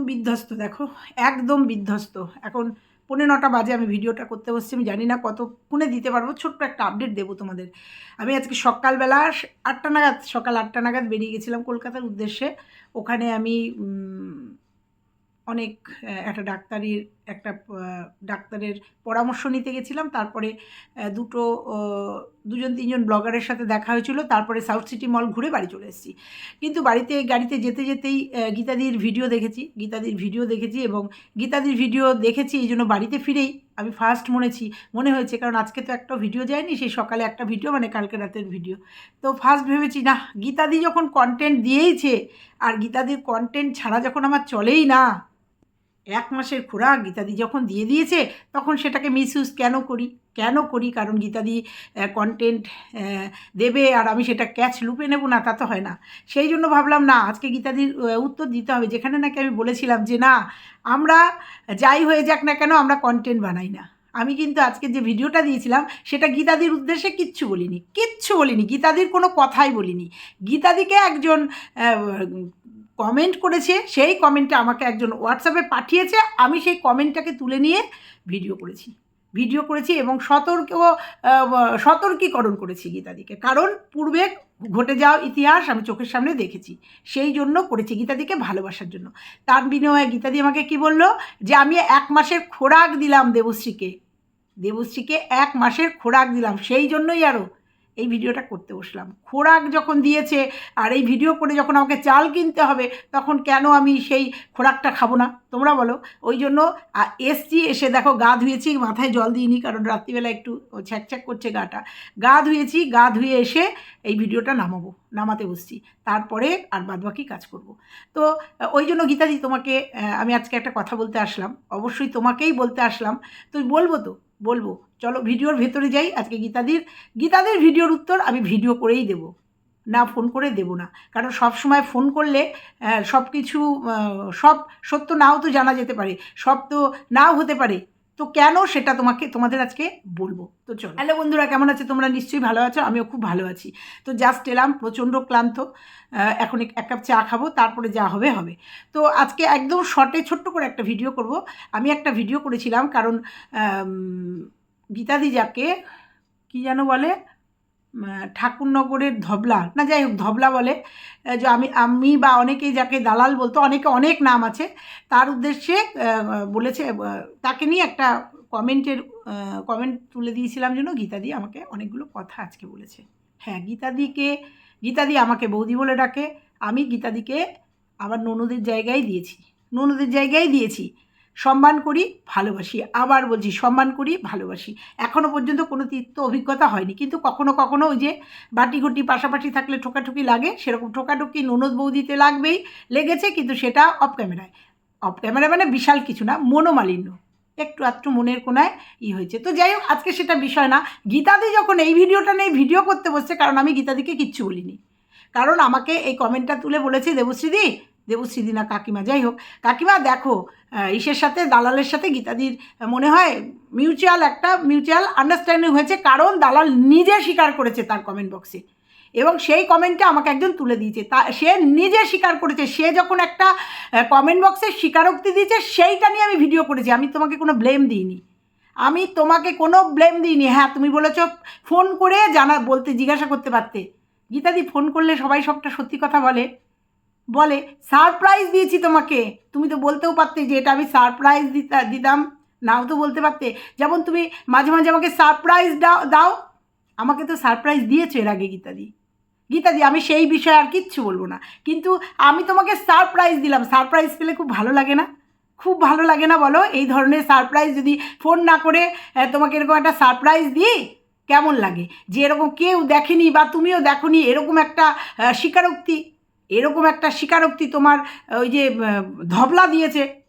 একদম বিধ্বস্ত, দেখো, একদম বিধ্বস্ত। এখন পৌনে নটা বাজে আমি ভিডিওটা করতে বসছি, আমি জানি না কতক্ষণে দিতে পারব, ছোট্ট একটা আপডেট দেবো তোমাদের। আমি আজকে সকালবেলা আটটা নাগাদ, সকাল আটটা নাগাদ বেরিয়ে গেছিলাম কলকাতার উদ্দেশ্যে। ওখানে আমি অনেক একটা ডাক্তারির একটা ডাক্তারের পরামর্শ নিতে গেছিলাম। তারপরে দুটো দুজন, তিনজন ব্লগারের সাথে দেখা হয়েছিল। তারপরে সাউথ সিটি মল ঘুরে বাড়ি চলে এসেছি। কিন্তু বাড়িতে, গাড়িতে যেতে যেতেই গীতাদির ভিডিও দেখেছি। গীতাদির ভিডিও দেখেছি এবং গীতাদির ভিডিও দেখেছি এই জন্য বাড়িতে ফিরেই আমি ফার্স্ট মনেছি, মনে হয়েছে কারণ আজকে তো একটা ভিডিও যায়নি, সেই সকালে একটা ভিডিও মানে কালকে রাতের ভিডিও। তো ফার্স্ট ভেবেছি, না, গীতাদি যখন কন্টেন্ট দিয়েইছে, আর গীতাদির কন্টেন্ট ছাড়া যখন আমার চলেই না এক মাসের খোরাক গীতাদি যখন দিয়ে দিয়েছে, তখন সেটাকে মিসইউজ কেন করি? কেন করি? কারণ গীতাদি কন্টেন্ট দেবে আর আমি সেটা ক্যাচ লুপে নেব না, তা তো হয় না। সেই জন্য ভাবলাম, না, আজকে গীতাদির উত্তর দিতে হবে। যেখানে নাকি আমি বলেছিলাম যে, না, আমরা যাই হয়ে যাক না কেন, আমরা কন্টেন্ট বানাই না। আমি কিন্তু আজকে যে ভিডিওটা দিয়েছিলাম, সেটা গীতাদির উদ্দেশ্যে কিচ্ছু বলিনি। কিচ্ছু বলিনি। গীতাদির কোনো কথাই বলিনি। গীতাদিকে একজন কমেন্ট করেছে, সেই কমেন্টটা আমাকে একজন হোয়াটসঅ্যাপে পাঠিয়েছে, আমি সেই কমেন্টটাকে তুলে নিয়ে ভিডিও করেছি। ভিডিও করেছি এবং সতর্ক সতর্কীকরণ করেছি গীতাদিকে। কারণ পূর্বে ঘটে যাওয়া ইতিহাস আমি চোখের সামনে দেখেছি। সেই জন্য করেছি গীতাদিকে ভালোবাসার জন্য। তার বিনিময়ে গীতাদি আমাকে কি বলল? যে আমি এক মাসের খোরাক দিলাম দেবশ্রীকে। দেবশ্রীকে এক মাসের খোরাক দিলাম, সেই জন্যই আরও এই ভিডিওটা করতে বসলাম। খোরাক যখন দিয়েছে আর এই ভিডিও করে যখন আমাকে চাল কিনতে হবে, তখন কেন আমি সেই খোরাকটা খাব না? তোমরা বলো। ওই জন্য এসছি, এসে দেখো গা ধুয়েছি, মাথায় জল দিইনি, কারণ রাত্রিবেলা একটু ছ্যাক ছ্যাকছ্যাক করছে গাটা। গা ধুয়েছি, গা ধুয়ে এসে এই ভিডিওটা নামাবো, নামাতে বসছি। তারপরে আর বাদবাকি কাজ করব। তো, ওই জন্য গীতাদি তোমাকে আমি আজকে একটা কথা বলতে আসলাম। অবশ্যই তোমাকেই বলতে আসলাম। তো বলব তো, বলব। চলো ভিডিওর ভেতরে যাই। আজকে গীতাদির, গীতাদের ভিডিওর উত্তর আমি ভিডিও করেই দেব। না, ফোন করে দেব না। কারণ সব সময় ফোন করলে সব কিছু সব সত্য নাও তো জানা যেতে পারে। সব তো নাও হতে পারে। তো কেন সেটা তোমাকে, তোমাদের আজকে বলব। তো চলো। হ্যালো বন্ধুরা, কেমন আছে? তোমরা নিশ্চয়ই ভালো আছো, আমিও খুব ভালো আছি। তো জাস্ট এলাম, প্রচণ্ড ক্লান্ত। এখন এক কাপ চা খাব, তারপরে যা হবে হবে। তো আজকে একদম শর্টে ছোট্ট করে একটা ভিডিও করব। আমি একটা ভিডিও করেছিলাম, কারণ গীতাদি যাকে, কী যেন বলে ঠাকুরনগরের ধবলা, না যাই হোক ধবলা বলে যে আমি আমি বা অনেকেই যাকে দালাল বলতো, অনেকে অনেক নাম আছে, তার উদ্দেশ্যে বলেছে তাকে নিয়ে একটা কমেন্টের কমেন্ট তুলে দিয়েছিলাম জন্য গীতাদি আমাকে অনেকগুলো কথা আজকে বলেছে। হ্যাঁ গীতাদিকে, গীতাদি আমাকে বৌদি বলে ডাকে, আমি গীতাদিকে আবার ননদের জায়গায় দিয়েছি, ননদের জায়গায় দিয়েছি। সম্মান করি, ভালোবাসি। আবার বলছি, সম্মান করি, ভালোবাসি। এখনও পর্যন্ত কোনো তীর্থ অভিজ্ঞতা হয়নি। কিন্তু কখনো কখনো ওই যে বাটি ঘটি পাশাপাশি থাকলে ঠোকাঠুকি লাগে, সেরকম ঠোকাঠুকি ননদ বৌদিতে লাগবেই, লেগেছে, কিন্তু সেটা অফ ক্যামেরায় অফ ক্যামেরা মানে বিশাল কিছু না, মনোমালিন্য। একটু একটু মনের কোনায় ই হয়েছে। তো যাই হোক, আজকে সেটা বিষয় না। গীতাদি যখন এই ভিডিওটা নিয়ে ভিডিও করতে বসছে, কারণ আমি গীতাদিকে কিচ্ছু বলিনি। কারণ আমাকে এই কমেন্টটা তুলে বলেছে দেবশ্রীদি দেবশ্রীদি না কাকিমা। যাই হোক, কাকিমা দেখো ইসের সাথে দালালের সাথে গীতাদির মনে হয় মিউচুয়াল একটা মিউচুয়াল আন্ডারস্ট্যান্ডিং হয়েছে, কারণ দালাল নিজে স্বীকার করেছে তার কমেন্ট বক্সে এবং সেই কমেন্টটা আমাকে একজন তুলে দিয়েছে। তা, সে নিজে স্বীকার করেছে। সে যখন একটা কমেন্ট বক্সে স্বীকারোক্তি দিয়েছে, সেইটা নিয়ে আমি ভিডিও করেছি। আমি তোমাকে কোনো ব্লেম দিইনি। আমি তোমাকে কোনো ব্লেম দিইনি। হ্যাঁ তুমি বলেছ ফোন করে জানা, বলতে, জিজ্ঞাসা করতে পারতে। গীতাদি ফোন করলে সবাই সবটা সত্যি কথা বলে। বলে, সারপ্রাইজ দিয়েছি তোমাকে। তুমি তো বলতেও পারতে যে এটা আমি সারপ্রাইজ দিতা, দিতাম। নাও তো বলতে পারতে। যেমন তুমি মাঝে মাঝে আমাকে সারপ্রাইজ দাও দাও। আমাকে তো সারপ্রাইজ দিয়েছ এর আগে গীতাদি। গীতাদি, আমি সেই বিষয়ে আর কিচ্ছু বলব না। কিন্তু আমি তোমাকে সারপ্রাইজ দিলাম। সারপ্রাইজ পেলে খুব ভালো লাগে না? খুব ভালো লাগে না বলো? এই ধরনের সারপ্রাইজ যদি ফোন না করে তোমাকে এরকম একটা সারপ্রাইজ দিই? কেমন লাগে? যে এরকম কেউ দেখেনি বা তুমিও দেখোনি, এরকম একটা স্বীকারোক্তি এরকম একটা স্বীকারোক্তি তোমার ওই যে ধবলা দিয়েছে।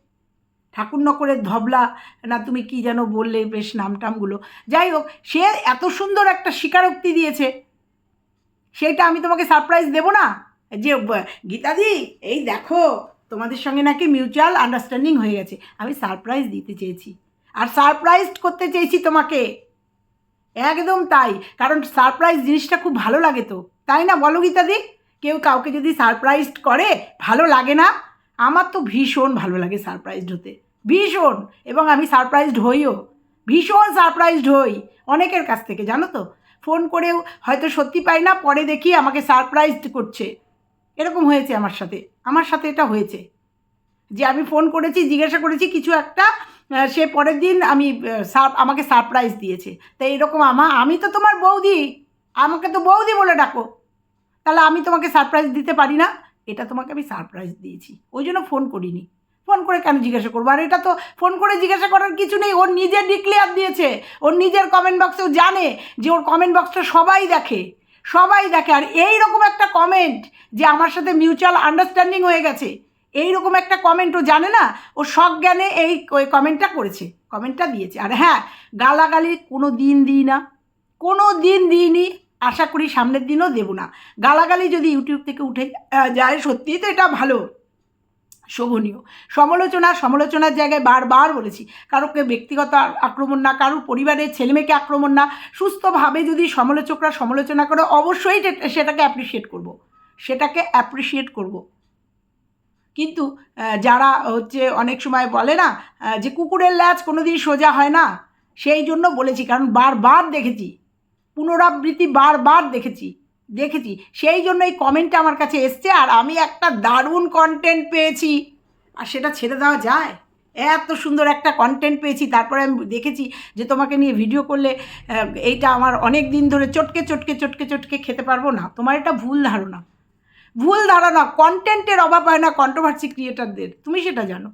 ঠাকুরনগরের ধবলা, না তুমি কি যেন বললে বেশ নাম টামগুলো যাই হোক, সে এত সুন্দর একটা স্বীকারোক্তি দিয়েছে। সেটা আমি তোমাকে সারপ্রাইজ দেবো না? যে গীতাদি, এই দেখো, তোমাদের সঙ্গে নাকি মিউচুয়াল আন্ডারস্ট্যান্ডিং হয়ে গেছে। আমি সারপ্রাইজ দিতে চেয়েছি। আর সারপ্রাইজ করতে চেয়েছি তোমাকে। একদম তাই। কারণ সারপ্রাইজ জিনিসটা খুব ভালো লাগে তো। তাই না বলো গীতাদি? কেউ কাউকে যদি সারপ্রাইজ করে, ভালো লাগে না? আমার তো ভীষণ ভালো লাগে সারপ্রাইজড হতে। ভীষণ! এবং আমি সারপ্রাইজড হইও। ভীষণ সারপ্রাইজড হই অনেকের কাছ থেকে, জানো তো? ফোন করেও হয়তো সত্যি পাই না, পরে দেখি আমাকে সারপ্রাইজড করছে। এরকম হয়েছে আমার সাথে। আমার সাথে এটা হয়েছে। যে আমি ফোন করেছি, জিজ্ঞাসা করেছি কিছু একটা সে পরের দিন আমি আমাকে সারপ্রাইজ দিয়েছে। তাই এরকম আমা আমি তো তোমার বৌদি। আমাকে তো বৌদি বলে ডাকো। তাহলে আমি তোমাকে সারপ্রাইজ দিতে পারি না। এটা তোমাকে আমি সারপ্রাইজ দিয়েছি। ওই জন্য ফোন করিনি। ফোন করে কেন জিজ্ঞাসা করব? আর এটা তো ফোন করে জিজ্ঞাসা করার কিছু নেই। ওর নিজের ডিক্লেয়ার দিয়েছে। ওর নিজের কমেন্ট বক্সেও জানে যে ওর কমেন্ট বক্সটা সবাই দেখে। সবাই দেখে। আর এই রকম একটা কমেন্ট যে আমার সাথে মিউচুয়াল আন্ডারস্ট্যান্ডিং হয়ে গেছে এই রকম একটা কমেন্ট ও জানে না? ও সজ্ঞানে এই ওই কমেন্টটা করেছে কমেন্টটা দিয়েছে। আর হ্যাঁ গালাগালি কোনো দিন দিই না। কোনো দিন দিইনি। আশা করি সামনের দিনও দেবো না। গালাগালি যদি ইউটিউব থেকে উঠে যায়, সত্যিই তো এটা ভালো। শোভনীয়। সমালোচনা, সমালোচনার জায়গায় বারবার বলেছি, কারোকে ব্যক্তিগত আক্রমণ না কারোর পরিবারের ছেলেমেয়েকে আক্রমণ না। সুস্থভাবে যদি সমালোচকরা সমালোচনা করে, অবশ্যই সেটাকে অ্যাপ্রিসিয়েট করব। সেটাকে অ্যাপ্রিসিয়েট করব। কিন্তু যারা হচ্ছে অনেক সময় বলে না যে কুকুরের ল্যাচ কোনো দিন সোজা হয় না, সেই জন্য বলেছি, কারণ বারবার দেখেছি। পুনরাবৃত্তি বারবার দেখেছি দেখেছি। সেই জন্য এই কমেন্টটা আমার কাছে এসছে আর আমি একটা দারুণ কন্টেন্ট পেয়েছি। আর সেটা ছেড়ে দেওয়া যায়? এত সুন্দর একটা কন্টেন্ট পেয়েছি, তারপরে আমি দেখেছি যে তোমাকে নিয়ে ভিডিও করলে এইটা আমার অনেক দিন ধরে চটকে চটকে চটকে চটকে খেতে পারব না। তোমার এটা ভুল ধারণা। ভুল ধারণা কন্টেন্টের অভাব হয় না কন্ট্রোভার্সি ক্রিয়েটারদের তুমি সেটা জানো।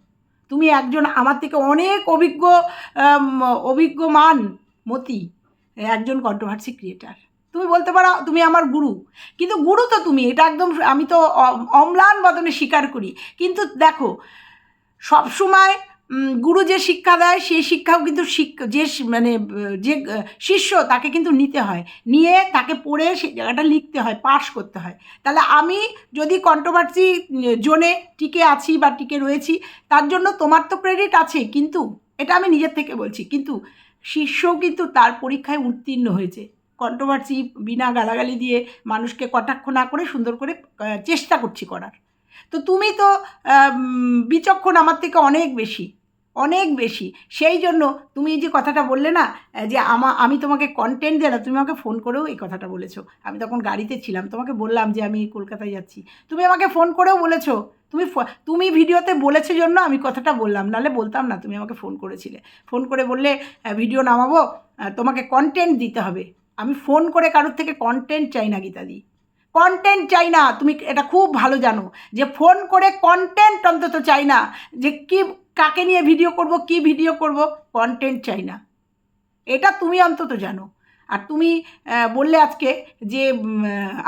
তুমি একজন, আমার থেকে অনেক অভিজ্ঞ অভিজ্ঞ মান, মতি। একজন কন্ট্রোভার্সি ক্রিয়েটার তুমি বলতে পারো, তুমি আমার গুরু। কিন্তু গুরু তো তুমি, এটা একদম আমি তো অম্লান বদনে স্বীকার করি। কিন্তু দেখো, সবসময় গুরু যে শিক্ষা দেয়, সেই শিক্ষাও কিন্তু যে মানে যে, শিষ্য, তাকে কিন্তু নিতে হয়। নিয়ে তাকে পড়ে সেই জায়গাটা লিখতে হয়, পাশ করতে হয়। তাহলে আমি যদি কন্ট্রোভার্সি জোনে টিকে আছি বা টিকে রয়েছি, তার জন্য তোমার তো ক্রেডিট আছে, কিন্তু, এটা আমি নিজের থেকে বলছি। কিন্তু শিষ্যও কিন্তু তার পরীক্ষায় উত্তীর্ণ হয়েছে। কন্ট্রোভার্সি বিনা গালাগালি দিয়ে মানুষকে কটাক্ষ না করে সুন্দর করে চেষ্টা করছি করার। তো তুমি তো বিচক্ষণ আমার থেকে অনেক বেশি অনেক বেশি। সেই জন্য তুমি এই যে কথাটা বললে না যে আমা, আমি তোমাকে কন্টেন্ট না, তুমি আমাকে ফোন করেও এই কথাটা বলেছ। আমি তখন গাড়িতে ছিলাম, তোমাকে বললাম যে আমি কলকাতায় যাচ্ছি। তুমি আমাকে ফোন করেও বলেছ তুমি তুমি ভিডিওতে বলেছে জন্য আমি কথাটা বললাম, নাহলে বলতাম না, তুমি আমাকে ফোন করেছিলে। ফোন করে বললে ভিডিও নামাবো তোমাকে কন্টেন্ট দিতে হবে। আমি ফোন করে কারোর থেকে কন্টেন্ট চাই না, গীতাদি। কন্টেন্ট চাই না, তুমি এটা খুব ভালো জানো, যে ফোন করে কন্টেন্ট অন্তত চাই না, যে কি, কাকে নিয়ে ভিডিও করব, কি ভিডিও করব কন্টেন্ট চাই না। এটা তুমি অন্তত জানো। আর তুমি বললে আজকে যে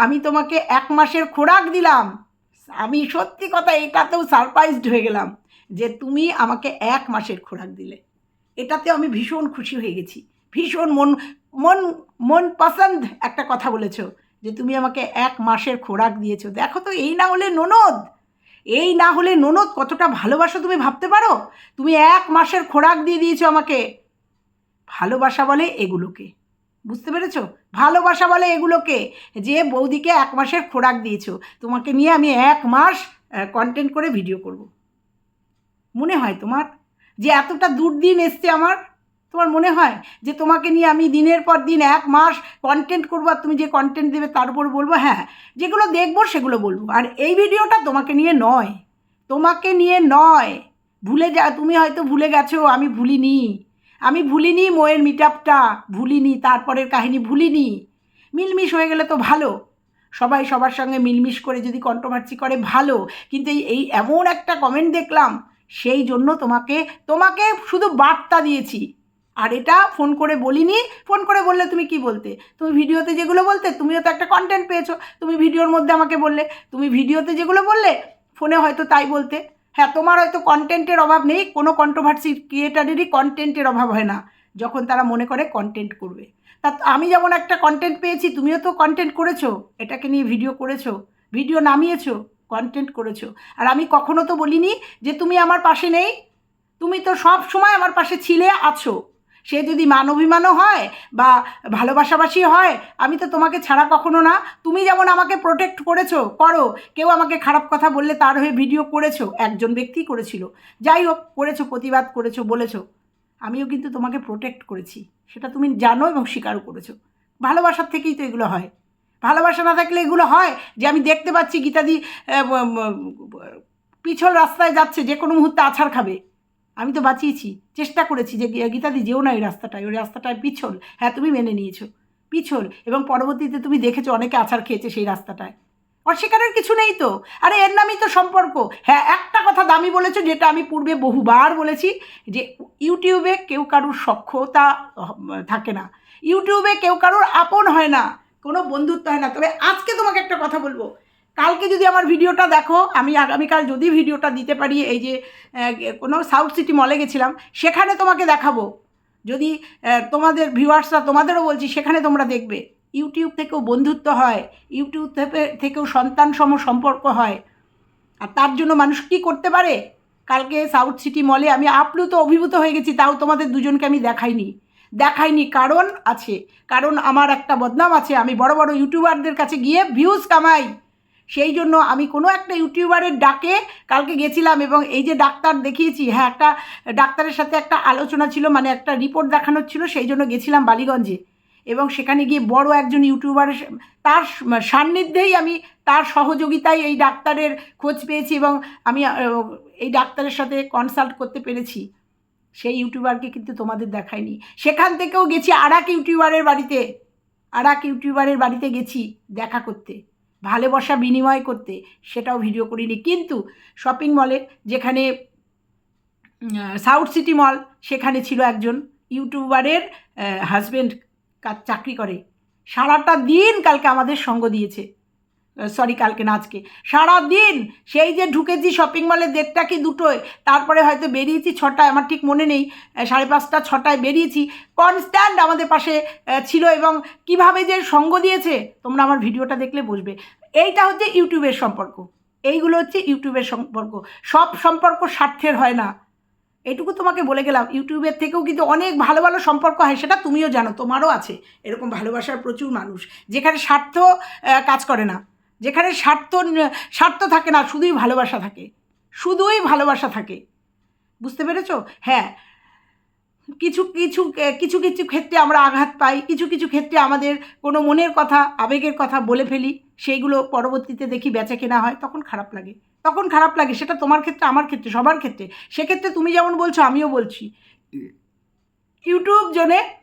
আমি তোমাকে এক মাসের খোরাক দিলাম আমি সত্যি কথা এটাতেও সারপ্রাইজড হয়ে গেলাম যে তুমি আমাকে এক মাসের খোরাক দিলে। এটাতেও আমি ভীষণ খুশি হয়ে গেছি। ভীষণ মন মন মন পছন্দ একটা কথা বলেছ যে তুমি আমাকে এক মাসের খোরাক দিয়েছ। দেখো তো, এই না হলে ননদ, এই না হলে ননদ কতটা ভালোবাসো তুমি ভাবতে পারো? তুমি এক মাসের খোরাক দিয়ে দিয়েছ আমাকে। ভালোবাসা বলে এগুলোকে। বুঝতে পেরেছ? ভালোবাসা বলে এগুলোকে। যে বৌদিকে এক মাসের খোরাক দিয়েছ, তোমাকে নিয়ে আমি এক মাস কন্টেন্ট করে ভিডিও করব। মনে হয় তোমার? যে এতটা দূর দিন এসছে আমার, তোমার মনে হয়? যে তোমাকে নিয়ে আমি দিনের পর দিন এক মাস কন্টেন্ট করব আর তুমি যে কন্টেন্ট দেবে তার উপর বলব? হ্যাঁ যেগুলো দেখব সেগুলো বলব। আর এই ভিডিওটা তোমাকে নিয়ে নয়। তোমাকে নিয়ে নয়। ভুলে যা, তুমি হয়তো ভুলে গেছো, আমি ভুলিনি। আমি ভুলিনি মোয়ের মিটআপটা ভুলিনি তারপরের কাহিনী ভুলিনি। মিলমিশ হয়ে গেলে তো ভালো। সবাই সবার সঙ্গে মিলমিশ করে যদি কন্ট্রোভার্সি করে, ভালো। কিন্তু এই এই এমন একটা কমেন্ট দেখলাম, সেই জন্য তোমাকে তোমাকে শুধু বার্তা দিয়েছি। আর এটা ফোন করে বলিনি ফোন করে বললে তুমি কি বলতে? তুমি ভিডিওতে যেগুলো বলতে, তুমিও তো একটা কন্টেন্ট পেয়েছ। তুমি ভিডিওর মধ্যে আমাকে বললে, তুমি ভিডিওতে যেগুলো বললে ফোনে হয়তো তাই বলতে। হ্যাঁ তোমার হয়তো কন্টেন্টের অভাব নেই, কোনো কন্ট্রোভার্সি ক্রিয়েটারেরই কন্টেন্টের অভাব হয় না, যখন তারা মনে করে কন্টেন্ট করবে। তা আমি যেমন একটা কন্টেন্ট পেয়েছি, তুমিও তো কন্টেন্ট করেছ, এটাকে নিয়ে ভিডিও করেছ ভিডিও নামিয়েছো কন্টেন্ট করেছ। আর আমি কখনো তো বলিনি যে তুমি আমার পাশে নেই, তুমি তো সব সময় আমার পাশে ছিলে, আছো। সে যদি মান অভিমানও হয় বা ভালোবাসাবাসি হয়, আমি তো তোমাকে ছাড়া কখনো না। তুমি যেমন আমাকে প্রোটেক্ট করেছ, করো। কেউ আমাকে খারাপ কথা বললে তার হয়ে ভিডিও করেছ, একজন ব্যক্তি করেছিল। যাই হোক, করেছ, প্রতিবাদ করেছ, বলেছ। আমিও কিন্তু তোমাকে প্রোটেক্ট করেছি। সেটা তুমি জানো এবং স্বীকারও করেছ। ভালোবাসার থেকেই তো এগুলো হয়। ভালোবাসা না থাকলে এগুলো হয় যে আমি দেখতে পাচ্ছি গীতাদি পিছল রাস্তায় যাচ্ছে, যে কোনো মুহূর্তে আছাড় খাবে। আমি তো বাঁচিয়েছি। চেষ্টা করেছি যে গীতাদি, যেও না এই রাস্তাটায়। ওই রাস্তাটায় পিছল। হ্যাঁ তুমি মেনে নিয়েছো। পিছল। এবং পরবর্তীতে তুমি দেখেছ অনেকে আছাড় খেয়েছে সেই রাস্তাটায়। অস্বীকারের কিছু নেই তো। আরে, এর নামই তো সম্পর্ক। হ্যাঁ একটা কথা দামি বলেছ, যেটা আমি পূর্বে বহুবার বলেছি, যে ইউটিউবে কেউ কারুর সক্ষতা থাকে না। ইউটিউবে কেউ কারুর আপন হয় না। কোনো বন্ধুত্ব হয় না। তবে আজকে তোমাকে একটা কথা বলব। কালকে যদি আমার ভিডিওটা দেখো, আমি আগামীকাল যদি ভিডিওটা দিতে পারি, এই যে কোনো সাউথ সিটি মলে গেছিলাম, সেখানে তোমাকে দেখাবো। যদি তোমাদের ভিউয়ার্সরা, তোমাদেরও বলছি, সেখানে তোমরা দেখবে। ইউটিউব থেকেও বন্ধুত্ব হয়, ইউটিউব থেকে থেকেও সন্তান সম সম্পর্ক হয়। আর তার জন্য মানুষ কী করতে পারে? কালকে সাউথ সিটি মলে আমি আপ্লুত, অভিভূত হয়ে গেছি, তাও তোমাদের দুজনকে আমি দেখাইনি। দেখাইনি, কারণ আছে। কারণ আমার একটা বদনাম আছে, আমি বড় বড় ইউটিউবারদের কাছে গিয়ে ভিউজ কামাই। সেই জন্য আমি কোনো একটা ইউটিউবারের ডাকে কালকে গেছিলাম এবং এই যে ডাক্তার দেখিয়েছি হ্যাঁ একটা ডাক্তারের সাথে একটা আলোচনা ছিল মানে একটা রিপোর্ট দেখানোর ছিল, সেই জন্য গেছিলাম বালিগঞ্জে। এবং সেখানে গিয়ে বড় একজন ইউটিউবারের তার সান্নিধ্যেই আমি তার সহযোগিতায় এই ডাক্তারের খোঁজ পেয়েছি এবং আমি এই ডাক্তারের সাথে কনসাল্ট করতে পেরেছি। সেই ইউটিউবারকে কিন্তু তোমাদের দেখায়নি সেখান থেকেও গেছি আর এক ইউটিউবারের বাড়িতে আর এক ইউটিউবারের বাড়িতে গেছি দেখা করতে। ভালোবাসা বিনিময় করতে সেটাও ভিডিও করিনি। কিন্তু শপিং মলে যেখানে সাউথ সিটি মল সেখানে ছিল একজন ইউটিউবারের হাজব্যান্ড কাজ চাকরি করে। সারাটা দিন কালকে আমাদের সঙ্গ দিয়েছে। সরি কালকে না, আজকে। সারা দিন সেই যে ঢুকেছি শপিং মলে দেড়টা কি দুটোয়, তারপরে হয়তো বেরিয়েছি ছটায়, আমার ঠিক মনে নেই সাড়ে পাঁচটা, ছটায় বেরিয়েছি। কনস্ট্যান্ট আমাদের পাশে ছিল এবং কীভাবে যে সঙ্গ দিয়েছে, তোমরা আমার ভিডিওটা দেখলে বুঝবে। এইটা হচ্ছে ইউটিউবের সম্পর্ক। এইগুলো হচ্ছে ইউটিউবের সম্পর্ক। সব সম্পর্ক স্বার্থের হয় না। এটুকু তোমাকে বলে গেলাম, ইউটিউবের থেকেও কিন্তু অনেক ভালো ভালো সম্পর্ক হয়, সেটা তুমিও জানো, তোমারও আছে। এরকম ভালোবাসার প্রচুর মানুষ, যেখানে স্বার্থ কাজ করে না। যেখানে স্বার্থ স্বার্থ থাকে না, শুধুই ভালোবাসা থাকে। শুধুই ভালোবাসা থাকে। বুঝতে পেরেছ? হ্যাঁ। কিছু কিছু কিছু কিছু ক্ষেত্রে আমরা আঘাত পাই, কিছু কিছু ক্ষেত্রে আমাদের কোনো মনের কথা, আবেগের কথা বলে ফেলি, সেইগুলো পরবর্তীতে দেখি বেচা কেনা হয়, তখন খারাপ লাগে। তখন খারাপ লাগে, সেটা তোমার ক্ষেত্রে, আমার ক্ষেত্রে, সবার ক্ষেত্রে। সেক্ষেত্রে তুমি যেমন বলছো, আমিও বলছি। ইউটিউব জনে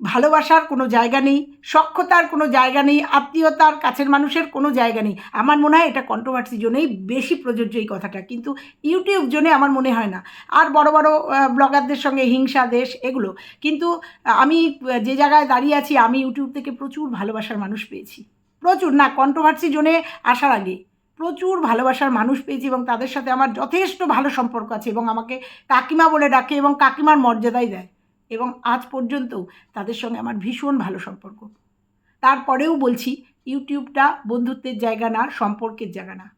ভালোবাসার কোনো জায়গা নেই সক্ষতার কোনো জায়গা নেই, আত্মীয়তার কাছের মানুষের কোনো জায়গা নেই। আমার মনে হয় এটা কন্ট্রোভার্সি জন্যই বেশি প্রযোজ্য এই কথাটা। কিন্তু ইউটিউব জন্যে আমার মনে হয় না। আর বড় বড় ব্লগারদের সঙ্গে হিংসা, দেশ এগুলো। কিন্তু আমি যে জায়গায় দাঁড়িয়ে আছি, আমি ইউটিউব থেকে প্রচুর ভালোবাসার মানুষ পেয়েছি। প্রচুর না কন্ট্রোভার্সি জোনে আসার আগে প্রচুর ভালোবাসার মানুষ পেয়েছি এবং তাদের সাথে আমার যথেষ্ট ভালো সম্পর্ক আছে এবং আমাকে কাকিমা বলে ডাকে এবং কাকিমার মর্যাদাই দেয়। এবং আজ পর্যন্ত তাদের সঙ্গে আমার ভীষণ ভালো সম্পর্ক। তারপরেও বলছি, ইউটিউবটা বন্ধুত্বের জায়গা না, সম্পর্কের জায়গা না।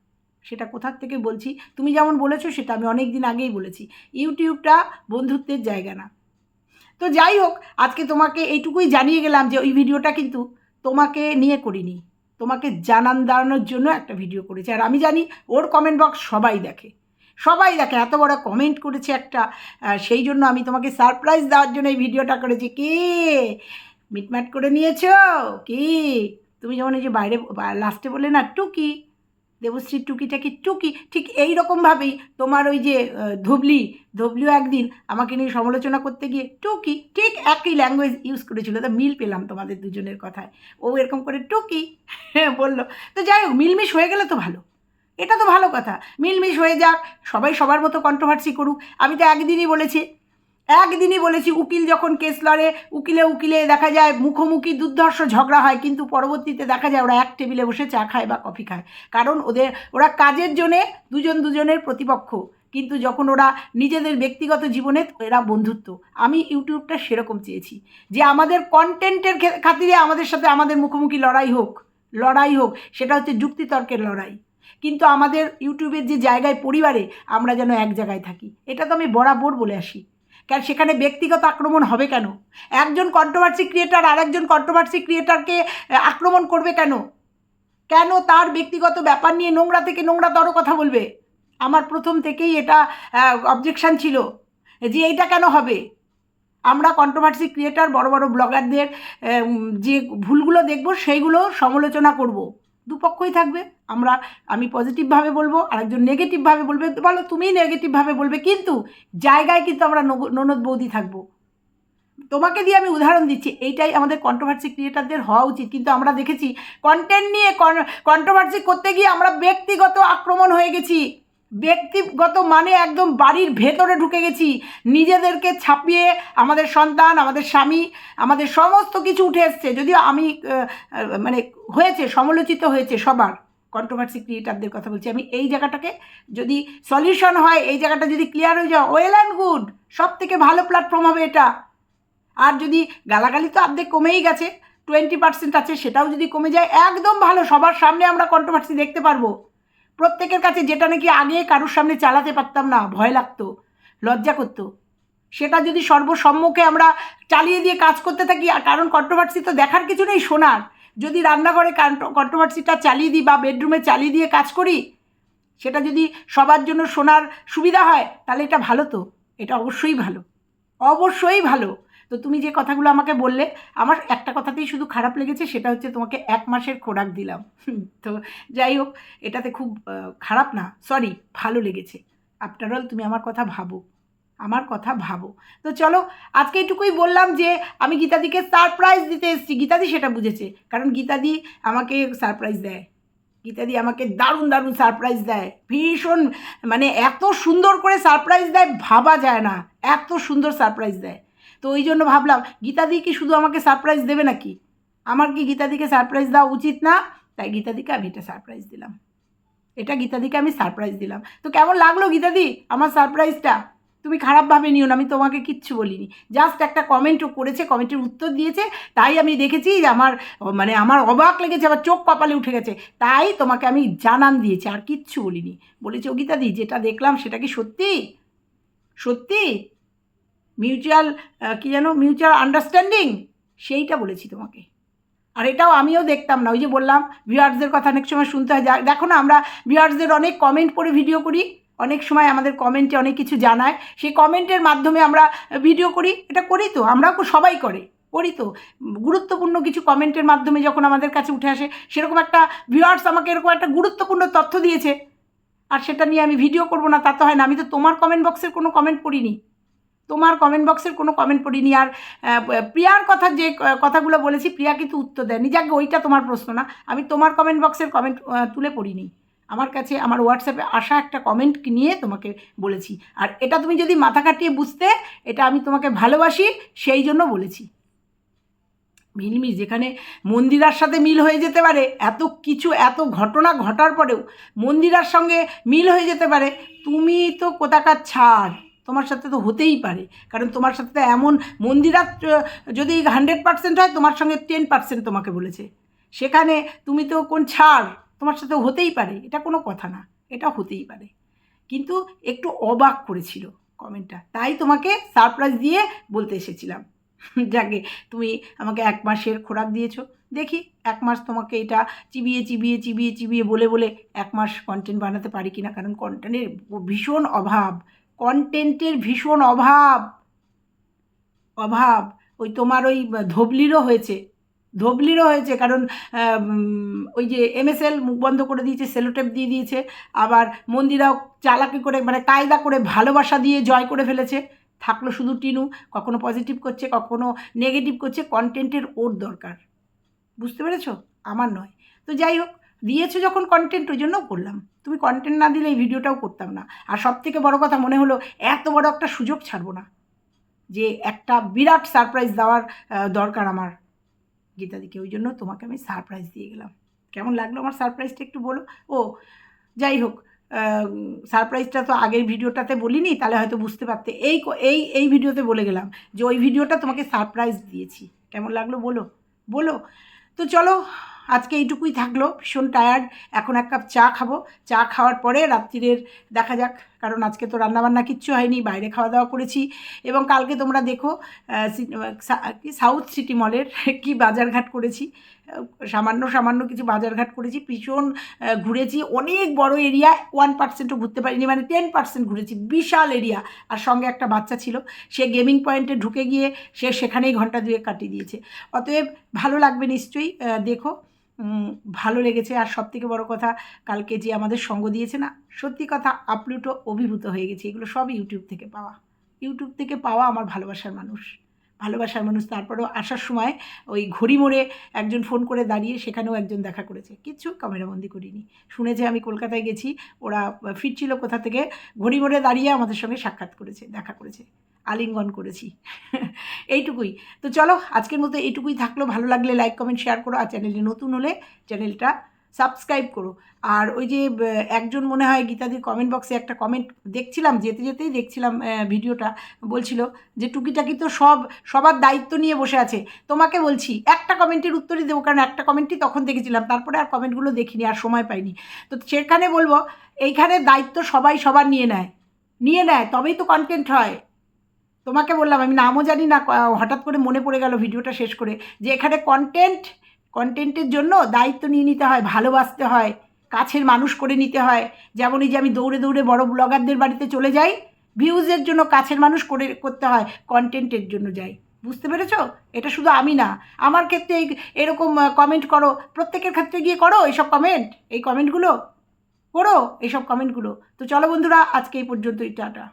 সেটা কোথার থেকে বলছি? তুমি যেমন বলেছ, সেটা আমি অনেক দিন আগেই বলেছি। ইউটিউবটা বন্ধুত্বের জায়গা না। তো যাই হোক, আজকে তোমাকে এইটুকুই জানিয়ে গেলাম যে ওই ভিডিওটা কিন্তু তোমাকে নিয়ে করিনি। তোমাকে জানান দাঁড়ানোর জন্য একটা ভিডিও করেছে। আর আমি জানি, ওর কমেন্ট বক্স সবাই দেখে। সবাই দেখে, এত বড় কমেন্ট করেছে একটা সেই জন্য আমি তোমাকে সারপ্রাইজ দেওয়ার জন্য এই ভিডিওটা করেছি। কি? মিটমাট করে নিয়েছো? কি? তুমি যেমন এই যে বাইরে লাস্টে বলে না, টুকি দেবশ্রীর টুকিটা কি টুকি, ঠিক এই রকমভাবেই তোমার ওই যে ধুবলি, ধুবলিও একদিন আমাকে নিয়ে সমালোচনা করতে গিয়ে টুকি, ঠিক একই ল্যাঙ্গুয়েজ ইউজ করেছিল। তো মিল পেলাম তোমাদের দুজনের কথায়। ও এরকম করে টুকি হ্যাঁ বলল। তো যাই হোক, মিলমিশ হয়ে গেলে তো ভালো। এটা তো ভালো কথা। মিলমিশ হয়ে যাক, সবাই সবার মতো কন্ট্রোভার্সি করুক। আমি তো একদিনই বলেছি একদিনই বলেছি উকিল যখন কেস লড়ে, উকিলে উকিলে দেখা যায় মুখোমুখি দুর্ধর্ষ ঝগড়া হয়, কিন্তু পরবর্তীতে দেখা যায় ওরা এক টেবিলে বসে চা খায় বা কফি খায়। কারণ ওদের, ওরা কাজের জন্যে দুজন দুজনের প্রতিপক্ষ। কিন্তু যখন ওরা নিজেদের ব্যক্তিগত জীবনে এরা বন্ধুত্ব। আমি ইউটিউবটা সেরকম চেয়েছি। যে আমাদের কন্টেন্টের খাতিরে আমাদের সাথে আমাদের মুখোমুখি লড়াই হোক লড়াই হোক, সেটা হচ্ছে যুক্তিতর্কের লড়াই। কিন্তু আমাদের ইউটিউবের যে জায়গায় পরিবারে আমরা যেন এক জায়গায় থাকি, এটা তো আমি বরাবর বলে আসি। কেন সেখানে ব্যক্তিগত আক্রমণ হবে কেন? একজন কন্ট্রোভার্সি ক্রিয়েটার আর একজন কন্ট্রোভার্সি ক্রিয়েটারকে আক্রমণ করবে কেন? কেন তার ব্যক্তিগত ব্যাপার নিয়ে নোংরা থেকে নোংরা নোংরাতর কথা বলবে? আমার প্রথম থেকেই এটা অবজেকশান ছিল যে এইটা কেন হবে? আমরা কন্ট্রোভার্সি ক্রিয়েটার বড় বড় ব্লগারদের যে ভুলগুলো দেখব সেইগুলো সমালোচনা করব। দুপক্ষই থাকবে। আমরা, আমি পজিটিভভাবে বলব, আরেকজন নেগেটিভভাবে বলবে বলো তুমি নেগেটিভভাবে বলবে, কিন্তু জায়গায় কিন্তু আমরা ননদ বৌদি থাকব। তোমাকে দিয়ে আমি উদাহরণ দিচ্ছি, এইটাই আমাদের কন্ট্রোভার্সি ক্রিয়েটারদের হওয়া উচিত, কিন্তু আমরা দেখেছি কন্টেন্ট নিয়ে কন্ট্রোভার্সি করতে গিয়ে আমরা ব্যক্তিগত আক্রমণ হয়ে গেছি। ব্যক্তিগত মানে একদম বাড়ির ভেতরে ঢুকে গেছি। নিজেদেরকে ছাপিয়ে আমাদের সন্তান, আমাদের স্বামী, আমাদের সমস্ত কিছু উঠে এসছে। যদিও আমি মানে হয়েছে, সমালোচিত হয়েছে সবার। কন্ট্রোভার্সি ক্রিয়েটারদের কথা বলছি। আমি এই জায়গাটাকে যদি সলিউশন হয়, এই জায়গাটা যদি ক্লিয়ার হয়ে যায় ওয়েল অ্যান্ড গুড সব থেকে ভালো প্ল্যাটফর্ম হবে এটা। আর যদি গালাগালি তো অর্ধেক কমেই গেছে টোয়েন্টি পার্সেন্ট আছে, সেটাও যদি কমে যায়, একদম ভালো, সবার সামনে আমরা কন্ট্রোভার্সি দেখতে পারব। প্রত্যেকের কাছে যেটা নাকি আগে কারোর সামনে চালাতে পারতাম না, ভয় লাগতো, লজ্জা করতো। সেটা যদি সর্বসম্মুখে আমরা চালিয়ে দিয়ে কাজ করতে থাকি, আর কারণ কন্ট্রোভার্সি তো দেখার কিছু নেই, শোনার। যদি রান্নাঘরে কন্ট্রোভার্সিটা চালিয়ে দিই বা বেডরুমে চালিয়ে দিয়ে কাজ করি, সেটা যদি সবার জন্য শোনার সুবিধা হয়, তাহলে এটা ভালো তো। এটা অবশ্যই ভালো। অবশ্যই ভালো। তো তুমি যে কথাগুলো আমাকে বললে, আমার একটা কথাতেই শুধু খারাপ লেগেছে, সেটা হচ্ছে তোমাকে এক মাসের খোরাক দিলাম। তো যাই হোক, এটাতে খুব খারাপ না সরি ভালো লেগেছে। আফটার অল তুমি আমার কথা ভাবো। আমার কথা ভাবো। তো চলো, আজকে এটুকুই বললাম যে, আমি গীতাদিকে সারপ্রাইজ দিতে এসেছি। গীতাদি সেটা বুঝেছে, কারণ গীতাদি আমাকে সারপ্রাইজ দেয়। গীতাদি আমাকে দারুণ দারুণ সারপ্রাইজ দেয়। ভীষণ মানে এত সুন্দর করে সারপ্রাইজ দেয়, ভাবা যায় না। এত সুন্দর সারপ্রাইজ দেয়। তো ওই জন্য ভাবলাম, গীতাদি কি শুধু আমাকে সারপ্রাইজ দেবে নাকি? আমার কি গীতাদিকে সারপ্রাইজ দেওয়া উচিত না? তাই গীতাদিকে আমি এটা সারপ্রাইজ দিলাম। এটা গীতাদিকে আমি সারপ্রাইজ দিলাম। তো কেমন লাগল গীতাদি, আমার সারপ্রাইজটা তুমি খারাপভাবে নিও না, আমি তোমাকে কিচ্ছু বলিনি। জাস্ট একটা কমেন্টও করেছে কমেন্টের উত্তর দিয়েছে, তাই আমি দেখেছি যে আমার মানে আমার অবাক লেগেছে, আমার চোখ কপালে উঠে গেছে। তাই তোমাকে আমি জানান দিয়েছি, আর কিচ্ছু বলিনি। বলেছি ও গীতাদি যেটা দেখলাম সেটা কি সত্যি? সত্যি? মিউচুয়াল কী যেন মিউচুয়াল আন্ডারস্ট্যান্ডিং সেইটা বলেছি তোমাকে। আর এটাও আমিও দেখতাম না, ওই যে বললাম ভিউয়ার্সদের কথা অনেক সময় শুনতে হয়। দেখো না, আমরা ভিউয়ার্সদের অনেক কমেন্ট করে ভিডিও করি। অনেক সময় আমাদের কমেন্টে অনেক কিছু জানায়। সেই কমেন্টের মাধ্যমে আমরা ভিডিও করি। এটা করি তো, আমরাও সবাই করে, করি তো। গুরুত্বপূর্ণ কিছু কমেন্টের মাধ্যমে যখন আমাদের কাছে উঠে আসে, সেরকম একটা ভিউয়ার্স আমাকে এরকম একটা গুরুত্বপূর্ণ তথ্য দিয়েছে। আর সেটা নিয়ে আমি ভিডিও করব না, তা তো হয় না। আমি তো তোমার কমেন্ট বক্সের কোনো কমেন্ট পড়িনি। তোমার কমেন্ট বক্সের কোনো কমেন্ট পড়িনি। আর প্রিয়ার কথা যে কথাগুলো বলেছি, প্রিয়া কিন্তু উত্তর দেয়নি। যাকে ওইটা তোমার প্রশ্ন না। আমি তোমার কমেন্ট বক্সের কমেন্ট তুলে পড়িনি। আমার কাছে আমার হোয়াটসঅ্যাপে আসা একটা কমেন্ট নিয়ে তোমাকে বলেছি। আর এটা তুমি যদি মাথা কাটিয়ে বুঝতে, এটা আমি তোমাকে ভালোবাসি, সেই জন্য বলেছি। মিলমিশ, যেখানে মন্দিরার সাথে মিল হয়ে যেতে পারে, এত কিছু, এত ঘটনা ঘটার পরেও মন্দিরার সঙ্গে মিল হয়ে যেতে পারে, তুমি তো কোথাকার ছাড়। তোমার সাথে তো হতেই পারে, কারণ তোমার সাথে তো এমন মন্দিরার যদি হান্ড্রেড পার্সেন্ট হয়, তোমার সঙ্গে টেন পার্সেন্ট তোমাকে বলেছে। সেখানে তুমি তো কোন ছাড়? তোমার সাথে হতেই পারে, এটা কোনো কথা না, এটা হতেই পারে। কিন্তু একটু অবাক করেছিল কমেন্টটা, তাই তোমাকে সারপ্রাইজ দিয়ে বলতে এসেছিলাম। যাকে তুমি আমাকে এক মাসের খোরাক দিয়েছ, দেখি এক মাস তোমাকে এটা চিবিয়ে চিবিয়ে চিবিয়ে চিবিয়ে বলে বলে এক মাস কন্টেন্ট বানাতে পারি কি না কারণ কন্টেন্টের ভীষণ অভাব কন্টেন্টের ভীষণ অভাব। অভাব, ওই তোমার ওই ধবলিরও হয়েছে। ধবলিরও হয়েছে, কারণ ওই যে এমএসএল মুখ বন্ধ করে দিয়েছে, সেলোটেপ দিয়ে দিয়েছে, আবার মন্দিরাও চালাকি করে মানে কায়দা করে ভালোবাসা দিয়ে জয় করে ফেলেছে। থাকল শুধু টিনু, কখনো পজিটিভ করছে, কখনো নেগেটিভ করছে কন্টেন্টের ওর দরকার। বুঝতে পেরেছ? আমার নয়। তো যাই হোক, দিয়েছ যখন কন্টেন্ট ওই জন্য করলাম। তুমি কন্টেন্ট না দিলে এই ভিডিওটাও করতাম না। আর সব থেকে বড় কথা মনে হলো, এত বড় একটা সুযোগ ছাড়বো না। যে একটা বিরাট সারপ্রাইজ দেওয়ার দরকার আমার। গীতাদিকে, ওই জন্য তোমাকে আমি সারপ্রাইজ দিয়ে গেলাম। কেমন লাগল আমার সারপ্রাইজটা একটু বলো? ও, যাই হোক সারপ্রাইজটা তো আগের ভিডিওটাতে বলিনি, তাহলে হয়তো বুঝতে পারতে। এই এই এই ভিডিওতে বলে গেলাম যে ওই ভিডিওটা তোমাকে সারপ্রাইজ দিয়েছি। কেমন লাগল বলো? বলো। তো চলো, আজকে এইটুকুই থাকল, ভীষণ টায়ার্ড এখন এক কাপ চা খাব। চা খাওয়ার পরে রাত্রিরের দেখা যাক কারণ আজকে তো রান্নাবান্না কিচ্ছু হয়নি, বাইরে খাওয়া দাওয়া করেছি। এবং কালকে তোমরা দেখো সাউথ সিটি মলের কি বাজারঘাট করেছি। সামান্য সামান্য কিছু বাজারঘাট করেছি। ভীষণ ঘুরেছি অনেক বড় এরিয়া ওয়ান পার্সেন্টও ঘুরতে পারিনি মানে টেন পার্সেন্ট ঘুরেছি, বিশাল এরিয়া। আর সঙ্গে একটা বাচ্চা ছিল, সে গেমিং পয়েন্টে ঢুকে গিয়ে সে সেখানেই ঘণ্টা দুয়েক কাটিয়ে দিয়েছে। অতএব ভালো লাগবে নিশ্চয়ই দেখো। ভালো লেগেছে। আর সব থেকে বড় কথা, কালকে যে আমাদের সঙ্গ দিয়েছে না, সত্যি কথা আপ্লুত অভিভূত হয়ে গেছে। এগুলো সব ইউটিউব থেকে পাওয়া। ইউটিউব থেকে পাওয়া আমার ভালোবাসার মানুষ। ভালোবাসার মানুষ। তারপরেও আসার সময় ওই ঘড়ি মোড়ে একজন ফোন করে দাঁড়িয়ে সেখানেও একজন দেখা করেছে। কিচ্ছু ক্যামেরাবন্দি করিনি। শুনেছে আমি কলকাতায় গেছি, ওরা ফিরছিল কোথা থেকে, ঘড়ি মোড়ে দাঁড়িয়ে আমাদের সঙ্গে সাক্ষাৎ করেছে, দেখা করেছে, আলিঙ্গন করেছি। এইটুকুই। তো চলো, আজকের মতো এইটুকুই থাকল। ভালো লাগলে লাইক কমেন্ট শেয়ার করো। আর চ্যানেলে নতুন হলে চ্যানেলটা সাবস্ক্রাইব করো। আর ওই যে একজন মনে হয় গীতাদির কমেন্ট বক্সে একটা কমেন্ট দেখছিলাম, যেতে যেতেই দেখছিলাম ভিডিওটা, বলছিল যে, টুকিটাকি তো সব, সবার দায়িত্ব নিয়ে বসে আছে। তোমাকে বলছি, একটা কমেন্টের উত্তরই দেবো, কারণ একটা কমেন্টই তখন দেখেছিলাম, তারপরে আর কমেন্টগুলো দেখিনি, আর সময় পাইনি। তো সেখানে বলব, এইখানে দায়িত্ব সবাই সবার নিয়ে নেয়। নিয়ে নেয়, তবেই তো কন্টেন্ট হয়। তোমাকে বললাম, আমি নামও জানি না হঠাৎ করে মনে পড়ে গেল ভিডিওটা শেষ করে, যে এখানে কন্টেন্ট কন্টেন্টের জন্য দায়িত্ব নিয়ে নিতে হয়, ভালোবাসতে হয়, কাছের মানুষ করে নিতে হয়। যেমন এই যে আমি দৌড়ে দৌড়ে বড় ব্লগারদের বাড়িতে চলে যাই ভিউজের জন্য কাছের মানুষ করে, করতে হয় কন্টেন্টের জন্য যাই। বুঝতে পেরেছ? এটা শুধু আমি না। আমার ক্ষেত্রে এই এরকম কমেন্ট করো, প্রত্যেকের ক্ষেত্রে গিয়ে করো এইসব কমেন্ট এই কমেন্টগুলো করো এইসব কমেন্টগুলো তো চলো বন্ধুরা, আজকে এই পর্যন্তই, টাটা।